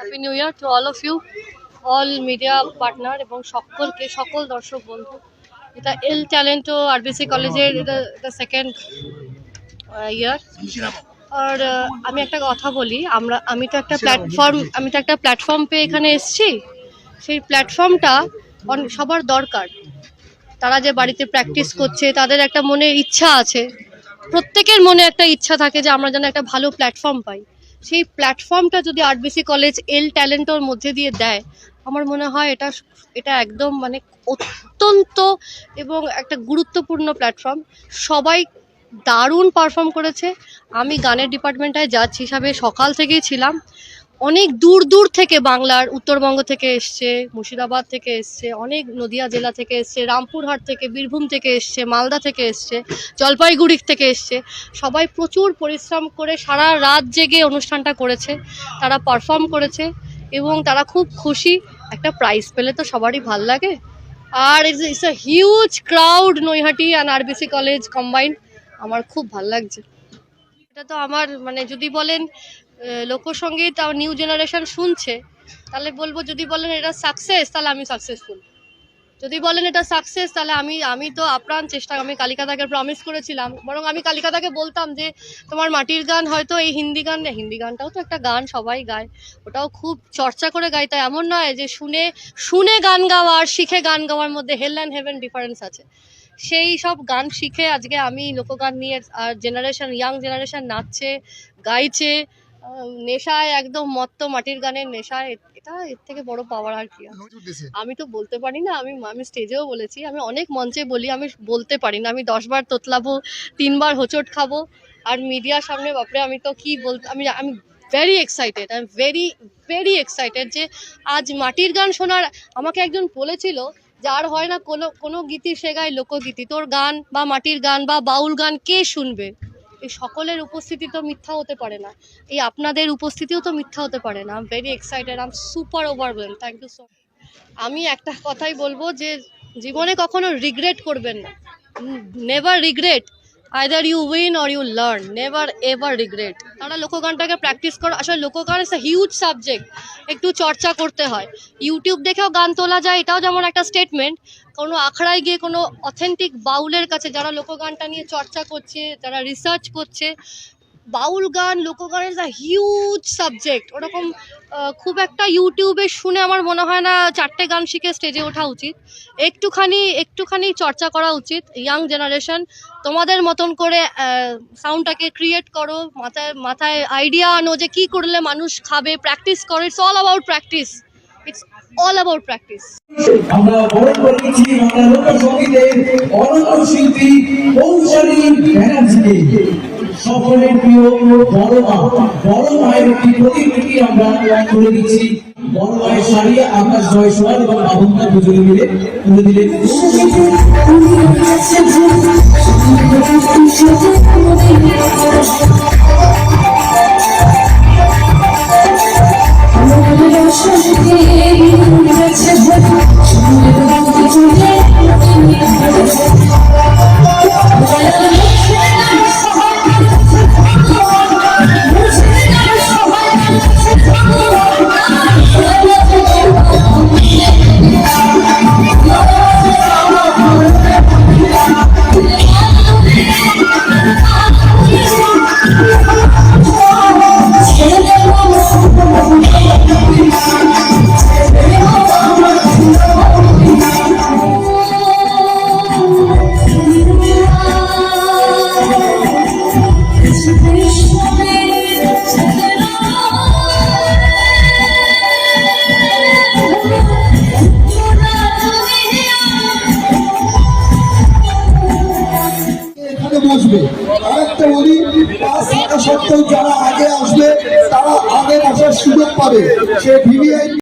Happy new year to all of you all media partner এবং সকলকে, সকল দর্শক বন্ধু। এটা এল ট্যালেন্টো আরবিসি কলেজের এটা সেকেন্ড ইয়ার আর আমি একটা কথা বলি, আমরা, আমি তো একটা প্ল্যাটফর্ম আমি তো একটা প্ল্যাটফর্ম পেয়ে এখানে এসেছি। সেই প্ল্যাটফর্মটা সবার দরকার। তারা যে বাড়িতে প্র্যাকটিস করছে, তাদের একটা মনে ইচ্ছা আছে। প্রত্যেকের মনে একটা ইচ্ছা থাকে যে আমরা যেন একটা ভালো প্ল্যাটফর্ম পাই। সেই প্ল্যাটফর্মটা যদি আরবিসি কলেজ এল ট্যালেন্টের মধ্যে দিয়ে দেয়, আমার মনে হয় এটা এটা একদম মানে অত্যন্ত এবং একটা গুরুত্বপূর্ণ প্ল্যাটফর্ম সবাই দারুণ পারফর্ম করেছে। আমি গানের ডিপার্টমেন্টে যাচ্ছি, হিসাবে সকাল থেকেই ছিলাম। অনেক দূর দূর থেকে বাংলার উত্তরবঙ্গ থেকে এসছে, মুর্শিদাবাদ থেকে এসছে, অনেক নদিয়া জেলা থেকে এসছে, রামপুরহাট থেকে, বীরভূম থেকে এসছে, মালদা থেকে এসছে, জলপাইগুড়ি থেকে এসছে। সবাই প্রচুর পরিশ্রম করে সারা রাত জেগে অনুষ্ঠানটা করেছে, তারা পারফর্ম করেছে এবং তারা খুব খুশি। একটা প্রাইজ পেলে তো সবারই ভালো লাগে। আর it's a huge crowd Naihati and RBC college combined আমার খুব ভালো লাগছে। এটা তো আমার মানে যদি বলেন লোকসঙ্গীত আর নিউ জেনারেশন শুনছে, তাহলে বলব যদি বলেন এটা সাকসেস তাহলে আমি সাকসেসফুল যদি বলেন এটা সাকসেস তাহলে আমি আমি তো আপ্রাণ চেষ্টা, আমি কালিকাতাকে প্রমিস করেছিলাম। বরং আমি কালিকাতাকে বলতাম যে, তোমার মাটির গান হয়তো এই হিন্দি গান হিন্দি গানটাও তো একটা গান, সবাই গায়, ওটাও খুব চর্চা করে গায়, তাই এমন নয় যে শুনে শুনে গান গাওয়া আর শিখে গান গাওয়ার মধ্যে হেল অ্যান্ড হেভেন ডিফারেন্স আছে। সেই সব গান শিখে আজকে আমি লোকগান নিয়ে আর জেনারেশন ইয়াং জেনারেশন নাচছে, গাইছে নেশায় একদম মত্ত মাটির গানের নেশায় এটা এর থেকে বড় পাওয়ার আর কি? আমি তো বলতে পারি না আমি আমি স্টেজেও বলেছি আমি অনেক মঞ্চে বলি আমি বলতে পারি না আমি দশবার তোতলাবো তিনবার হোঁচট খাব আর মিডিয়ার সামনে বাপরে আমি তো কি বলতে আমি আমি very excited I am very very excited যে আজ মাটির গান শোনার আমাকে একজন বলেছিল যার হয় না কোনো কোনো গীতি সে গায় লোকগীতি তোর গান বা মাটির গান বা বাউল গান কে শুনবে এই সকলের উপস্থিতি তো মিথ্যা হতে পারে না। এই আপনাদের উপস্থিতিও তো মিথ্যা হতে পারে না। Very excited am super super ওভারওয়েল thank you so আমি একটা কথাই বলব যে, জীবনে কখনো রিগ্রেট করবেন না। Never regret either you win or you learn never ever regret তারা লোকগানটাকে প্র্যাকটিস করো আসলে লোকগান ইস হিউজ সাবজেক্ট একটু চর্চা করতে হয়। ইউটিউব দেখেও গান তোলা যায়। এটাও যেমন একটা স্টেটমেন্ট কোনো আখড়ায় গিয়ে কোনো অথেন্টিক বাউলের কাছে যারা লোকগানটা নিয়ে চর্চা করছে, যারা রিসার্চ করছে বাউল গান লোকগান ইজ আ হিউজ সাবজেক্ট ওরকম খুব একটা ইউটিউবে শুনে আমার মনে হয় না চারটে গান শিখে স্টেজে ওঠা উচিত। একটুখানি একটুখানি চর্চা করা উচিত ইয়াং জেনারেশন তোমাদের মতন করে সাউন্ডটাকে ক্রিয়েট করো, মাথায় মাথায় আইডিয়া আনো যে কী করলে মানুষ খাবে প্র্যাকটিস করো it's all about practice it's all about practice আমরা বরণ করে নিচ্ছি বাংলা লোকসঙ্গীতের অনন্য শিল্পী, কৌশলী ব্যানার্জিকে সকলের প্রিয় বড় মা, বড় মায়ের একটি প্রতিকৃতি আমরা তুলে দিচ্ছি। বড় মায়ের শাড়ি আকাশ জয় সোয়াল এবং বাবুন্দা দুজনে মিলে তুলে দিলেন। বসবে। আরেকটা বলি পাস থাকা সত্ত্বেও যারা আগে আসবে, তারা আগে বসার সুযোগ পাবে। সে ভিভিআইপি